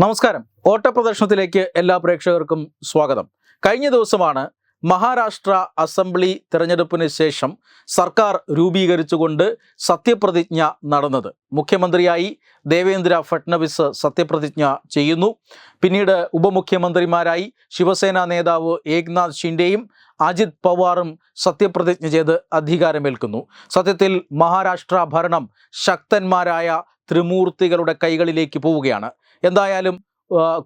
നമസ്കാരം. ഓട്ടപ്രദർശനത്തിലേക്ക് എല്ലാ പ്രേക്ഷകർക്കും സ്വാഗതം. കഴിഞ്ഞ ദിവസമാണ് മഹാരാഷ്ട്ര അസംബ്ലി തെരഞ്ഞെടുപ്പിന് ശേഷം സർക്കാർ രൂപീകരിച്ചുകൊണ്ട് സത്യപ്രതിജ്ഞ നടന്നത്. മുഖ്യമന്ത്രിയായി ദേവേന്ദ്ര ഫട്നവിസ് സത്യപ്രതിജ്ഞ ചെയ്യുന്നു. പിന്നീട് ഉപമുഖ്യമന്ത്രിമാരായി ശിവസേന നേതാവ് ഏക്നാഥ് ഷിൻഡെയും അജിത് പവാറും സത്യപ്രതിജ്ഞ ചെയ്ത് അധികാരമേൽക്കുന്നു. സത്യത്തിൽ മഹാരാഷ്ട്ര ഭരണം ശക്തന്മാരായ ത്രിമൂർത്തികളുടെ കൈകളിലേക്ക് പോവുകയാണ്. എന്തായാലും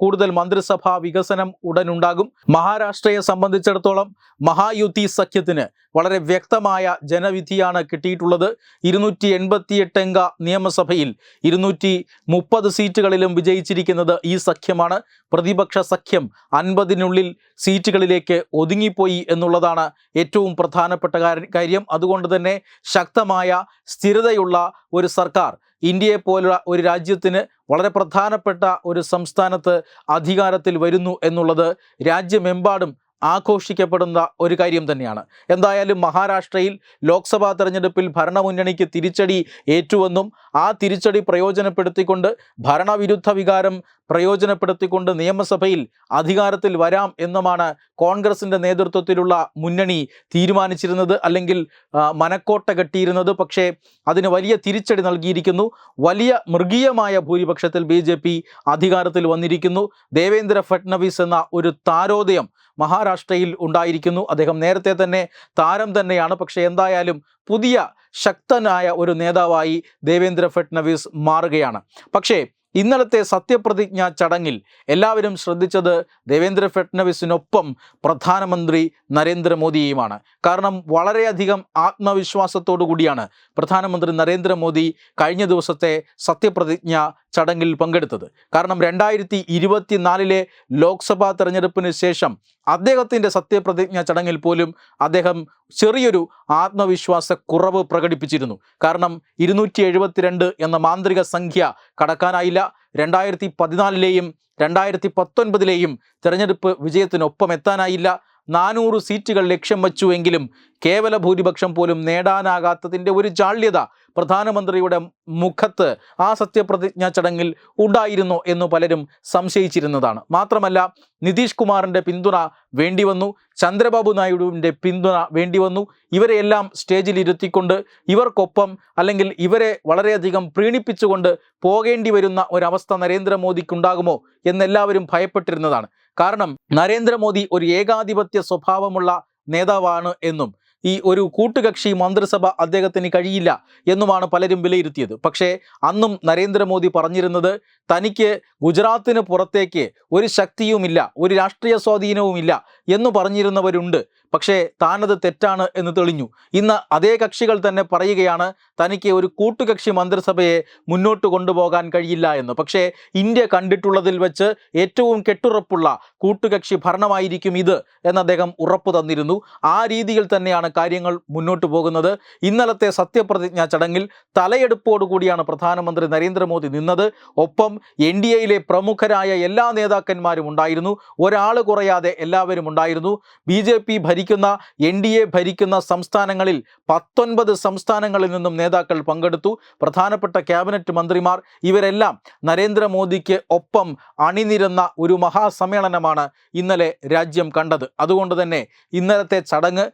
കൂടുതൽ മന്ത്രിസഭാ വികസനം ഉടനുണ്ടാകും. മഹാരാഷ്ട്രയെ സംബന്ധിച്ചിടത്തോളം മഹായുതി സഖ്യത്തിന് വളരെ വ്യക്തമായ ജനവിധിയാണ് കിട്ടിയിട്ടുള്ളത്. ഇരുന്നൂറ്റി എൺപത്തിയെട്ടംഗ നിയമസഭയിൽ ഇരുന്നൂറ്റി മുപ്പത് സീറ്റുകളിലും വിജയിച്ചിരിക്കുന്നത് ഈ സഖ്യമാണ്. പ്രതിപക്ഷ സഖ്യം അൻപതിനുള്ളിൽ സീറ്റുകളിലേക്ക് ഒതുങ്ങിപ്പോയി എന്നുള്ളതാണ് ഏറ്റവും പ്രധാനപ്പെട്ട കാര്യം. അതുകൊണ്ട് തന്നെ ശക്തമായ സ്ഥിരതയുള്ള ഒരു സർക്കാർ ഇന്ത്യയെ പോലുള്ള ഒരു രാജ്യത്തിന് വളരെ പ്രധാനപ്പെട്ട ഒരു സംസ്ഥാനത്ത് അധികാരത്തിൽ വരുന്നു എന്നുള്ളത് രാജ്യമെമ്പാടും ആഘോഷിക്കപ്പെടുന്ന ഒരു കാര്യം തന്നെയാണ്. എന്തായാലും മഹാരാഷ്ട്രയിൽ ലോക്സഭാ തെരഞ്ഞെടുപ്പിൽ ഭരണമുന്നണിക്ക് തിരിച്ചടി ഏറ്റുവെന്നും ആ തിരിച്ചടി പ്രയോജനപ്പെടുത്തിക്കൊണ്ട് ഭരണവിരുദ്ധ വികാരം പ്രയോജനപ്പെടുത്തിക്കൊണ്ട് നിയമസഭയിൽ അധികാരത്തിൽ വരാം എന്നുമാണ് കോൺഗ്രസിന്റെ നേതൃത്വത്തിലുള്ള മുന്നണി തീരുമാനിച്ചിരുന്നത് അല്ലെങ്കിൽ മനക്കോട്ട കെട്ടിയിരുന്നത്. പക്ഷേ അതിന് വലിയ തിരിച്ചടി നൽകിയിരിക്കുന്നു. വലിയ മൃഗീയമായ ഭൂരിപക്ഷത്തിൽ ബി അധികാരത്തിൽ വന്നിരിക്കുന്നു. ദേവേന്ദ്ര ഫട്നവിസ് എന്ന ഒരു താരോദയം മഹാരാഷ്ട്രയിൽ ഉണ്ടായിരിക്കുന്നു. അദ്ദേഹം നേരത്തെ തന്നെ താരം തന്നെയാണ്. പക്ഷേ എന്തായാലും പുതിയ ശക്തനായ ഒരു നേതാവായി ദേവേന്ദ്ര ഫട്നവിസ് മാറുകയാണ്. പക്ഷേ ഇന്നലത്തെ സത്യപ്രതിജ്ഞ ചടങ്ങിൽ എല്ലാവരും ശ്രദ്ധിച്ചത് ദേവേന്ദ്ര ഫട്നവിസിനൊപ്പം പ്രധാനമന്ത്രി നരേന്ദ്രമോദിയുമാണ്. കാരണം വളരെയധികം ആത്മവിശ്വാസത്തോടു കൂടിയാണ് പ്രധാനമന്ത്രി നരേന്ദ്രമോദി കഴിഞ്ഞ ദിവസത്തെ സത്യപ്രതിജ്ഞ ചടങ്ങിൽ പങ്കെടുത്തത്. കാരണം രണ്ടായിരത്തി ഇരുപത്തിനാലിലെ ലോക്സഭാ തെരഞ്ഞെടുപ്പിന് ശേഷം അദ്ദേഹത്തിന്റെ സത്യപ്രതിജ്ഞ ചടങ്ങിൽ പോലും അദ്ദേഹം ചെറിയൊരു ആത്മവിശ്വാസ കുറവ് പ്രകടിപ്പിച്ചിരുന്നു. കാരണം ഇരുന്നൂറ്റി എഴുപത്തിരണ്ട് എന്ന മാന്ത്രിക സംഖ്യ കടക്കാനായില്ല. രണ്ടായിരത്തി പതിനാലിലെയും രണ്ടായിരത്തി പത്തൊൻപതിലെയും തിരഞ്ഞെടുപ്പ് വിജയത്തിനൊപ്പം എത്താനായില്ല. നാനൂറ് സീറ്റുകൾ ലക്ഷ്യം വച്ചുവെങ്കിലും കേവല ഭൂരിപക്ഷം പോലും നേടാനാകാത്തതിന്റെ ഒരു ജാള്യത പ്രധാനമന്ത്രിയുടെ മുഖത്ത് ആ സത്യപ്രതിജ്ഞാ ചടങ്ങിൽ ഉണ്ടായിരുന്നു എന്ന് പലരും സംശയിച്ചിരുന്നതാണ്. മാത്രമല്ല നിതീഷ് കുമാറിന്റെ പിന്തുണ വേണ്ടിവന്നു ചന്ദ്രബാബു നായിഡുവിന്റെ പിന്തുണ വേണ്ടിവന്നു ഇവരെയെല്ലാം സ്റ്റേജിൽ ഇരുത്തിക്കൊണ്ട് ഇവർക്കൊപ്പം അല്ലെങ്കിൽ ഇവരെ വളരെയധികം പ്രീണിപ്പിച്ചുകൊണ്ട് പോകേണ്ടി വരുന്ന ഒരവസ്ഥ നരേന്ദ്രമോദിക്കുണ്ടാകുമോ എന്നെല്ലാവരും ഭയപ്പെട്ടിരുന്നതാണ്. കാരണം നരേന്ദ്രമോദി ഒരു ഏകാധിപത്യ സ്വഭാവമുള്ള നേതാവാണ് എന്നും ഈ ഒരു കൂട്ടുകക്ഷി മന്ത്രിസഭ അദ്ദേഹത്തിന് കഴിയില്ല എന്നുമാണ് പലരും വിലയിരുത്തിയത്. പക്ഷേ അന്നും നരേന്ദ്രമോദി പറഞ്ഞിരുന്നത് തനിക്ക് ഗുജറാത്തിന് പുറത്തേക്ക് ഒരു ശക്തിയുമില്ല ഒരു രാഷ്ട്രീയ സ്വാധീനവുമില്ല എന്ന് പറഞ്ഞിരുന്നവരുണ്ട്. പക്ഷേ താനത് തെറ്റാണ് എന്ന് തെളിഞ്ഞു. ഇന്ന് അതേ കക്ഷികൾ തന്നെ പറയുകയാണ് തനിക്ക് ഒരു കൂട്ടുകക്ഷി മന്ത്രിസഭയെ മുന്നോട്ട് കൊണ്ടുപോകാൻ കഴിയില്ല എന്ന്. പക്ഷേ ഇന്ത്യ കണ്ടിട്ടുള്ളതിൽ വെച്ച് ഏറ്റവും കെട്ടുറപ്പുള്ള കൂട്ടുകക്ഷി ഭരണമായിരിക്കും ഇത് എന്ന് അദ്ദേഹം ഉറപ്പു തന്നിരുന്നു. ആ രീതിയിൽ തന്നെയാണ് കാര്യങ്ങൾ മുന്നോട്ട് പോകുന്നത്. ഇന്നലത്തെ സത്യപ്രതിജ്ഞാ ചടങ്ങിൽ തലയെടുപ്പോടുകൂടിയാണ് പ്രധാനമന്ത്രി നരേന്ദ്രമോദി നിന്നത്. ഒപ്പം എൻ ഡി എയിലെ പ്രമുഖരായ എല്ലാ നേതാക്കന്മാരും ഉണ്ടായിരുന്നു. ഒരാൾ കുറയാതെ എല്ലാവരും ഉണ്ടായിരുന്നു. ബി ജെ പി ഭരിക്കുന്ന എൻ ഡി എ ഭരിക്കുന്ന സംസ്ഥാനങ്ങളിൽ പത്തൊൻപത് സംസ്ഥാനങ്ങളിൽ നിന്നും നേതാക്കൾ പങ്കെടുത്തു. പ്രധാനപ്പെട്ട ക്യാബിനറ്റ് മന്ത്രിമാർ ഇവരെല്ലാം നരേന്ദ്രമോദിക്ക് ഒപ്പം അണിനിരുന്ന ഒരു മഹാസമ്മേളനമാണ് ഇന്നലെ രാജ്യം കണ്ടത്. അതുകൊണ്ട് തന്നെ ഇന്നലത്തെ ചടങ്ങ്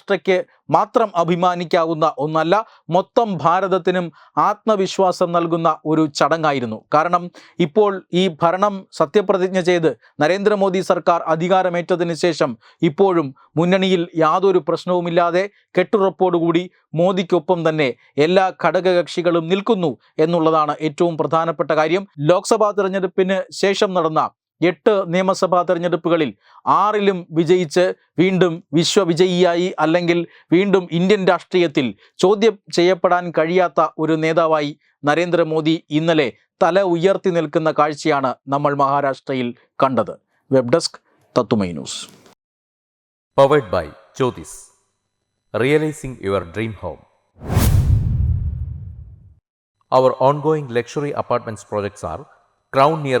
മഹാരാഷ്ട്രയ്ക്ക് മാത്രം അഭിമാനിക്കാവുന്ന ഒന്നല്ല മൊത്തം ഭാരതത്തിനും ആത്മവിശ്വാസം നൽകുന്ന ഒരു ചടങ്ങായിരുന്നു. കാരണം ഇപ്പോൾ ഈ ഭരണം സത്യപ്രതിജ്ഞ ചെയ്ത് നരേന്ദ്രമോദി സർക്കാർ അധികാരമേറ്റതിന് ശേഷം ഇപ്പോഴും മുന്നണിയിൽ യാതൊരു പ്രശ്നവുമില്ലാതെ കെട്ടുറപ്പോടുകൂടി മോദിക്കൊപ്പം തന്നെ എല്ലാ ഘടകകക്ഷികളും നിൽക്കുന്നു എന്നുള്ളതാണ് ഏറ്റവും പ്രധാനപ്പെട്ട കാര്യം. ലോക്സഭാ തെരഞ്ഞെടുപ്പിന് ശേഷം നടന്ന എട്ട് നിയമസഭാ തെരഞ്ഞെടുപ്പുകളിൽ ആറിലും വിജയിച്ച് വീണ്ടും വിശ്വവിജയിയായി അല്ലെങ്കിൽ വീണ്ടും ഇന്ത്യൻ രാഷ്ട്രീയത്തിൽ ചോദ്യം ചെയ്യപ്പെടാൻ കഴിയാത്ത ഒരു നേതാവായി നരേന്ദ്രമോദി ഇന്നലെ തല ഉയർത്തി നിൽക്കുന്ന കാഴ്ചയാണ് നമ്മൾ മഹാരാഷ്ട്രയിൽ കണ്ടത്. വെബ് ഡെസ്ക് തത്തുമൈ news. Powered by Jyothis realising your dream home Our ongoing luxury apartments projects are Crown near